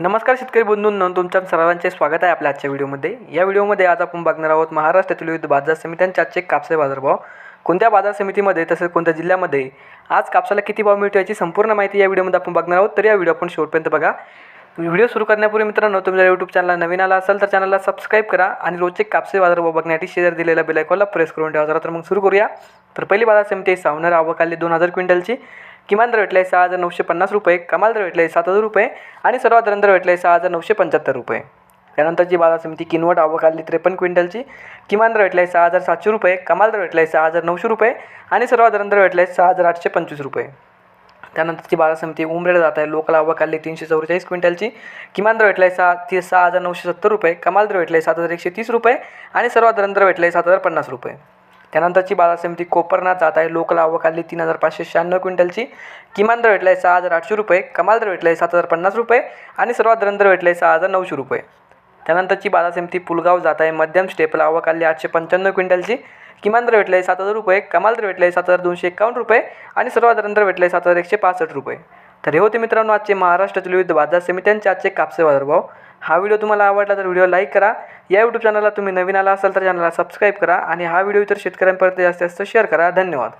नमस्कार शेतकरी बंधूंनो तुमच्या सर्वांचे स्वागत आहे आपल्या आजच्या व्हिडिओमध्ये. या व्हिडिओमध्ये आज आपण बघणार आहोत महाराष्ट्रातील विविध बाजार समित्यांचे आजचे कापसे बाजारभाव. कोणत्या बाजार समितीमध्ये तसेच कोणत्या जिल्ह्यामध्ये आज कापसाला किती भाव मिळतो याची संपूर्ण माहिती या व्हिडिओमध्ये आपण बघणार आहोत. तर या व्हिडिओ आपण शेवटपर्यंत बघा. व्हिडिओ सुरू करण्यापूर्वी मित्रांनो तुम्ही जर यूट्यूब चॅनलला नवीन आला असेल तर चॅनलला सबस्क्राईब करा आणि रोजचे कापसे बाजारभाव बघण्यासाठी शेअर दिलेल्या बेलायकॉनला प्रेस करून ठेवा. जरा तर मग सुरू करूया. तर पहिली बाजार समिती आहे सावनेर आवक आली दोन हजार क्विंटलची. किमान दर भेटला आहे सहा हजार नऊशे पन्नास रुपये कमाल दर भेटला आहे सात हजार रुपये आणि सर्वात दर भेटला आहे सहा हजार नऊशे पंच्याहत्तर रुपये. त्यानंतरची बाजार समिती किनवट आवक आली त्रेपन्न क्विंटलची किमान दर भेटला आहे सहा हजार सातशे रुपये कमाल दर भेटला आहे सहा हजार नऊशे रुपये आणि सर्वात दर भेटला आहे सहा हजार आठशे पंचवीस रुपये. त्यानंतरची बाजार समिती उमरेला जात आहे लोकल आवक आली तीनशे चौवेचाळीस क्विंटलची किमान दर भेटला आहे सहा ती सहा हजार नऊशे सत्तर रुपये कमाल दर भेटला आहे सात हजार एकशे तीस रुपये आणि सर्वात दर भेटला आहे सात हजार पन्नास रुपये. त्यानंतरची बाजार समिती कोपरनाथ जात आहे. लोकल आवक आली तीन हजार पाचशे शहाण्णव क्विंटलची. किमान दर भेटला आहे सहा हजार आठशे रुपये. कमाल दर भेटला आहे सात हजार पन्नास रुपये. आणि सर्वात दर भेटला आहे सहा हजार नऊशे रुपये. त्यानंतरची बाजार समिती पुलगाव जात आहे. मध्यम स्टेपला आवक आली आठशे पंच्याण्णव क्विंटलची. किमान दर भेटला आहे सात हजार रुपये. कमाल दर भेटला आहे सात हजार दोनशे एकावन्न रुपये. आणि सर्वात दर भेटला आहे सात हजार एकशे पासष्ट रुपये. तर हे होते मित्रांनो आजचे महाराष्ट्रातील विविध बाजार समित्यांचे आजचे कापसे बाजारभाव. हा व्हिडिओ तुम्हाला आवडला तर व्हिडिओ लाईक करा. या यूट्यूब चॅनलला तुम्ही नवीन आला असाल तर चॅनलला सबस्क्राईब करा आणि हा व्हिडिओ इतर शेतकऱ्यांपर्यंत जास्तीत जास्त शेअर करा. धन्यवाद.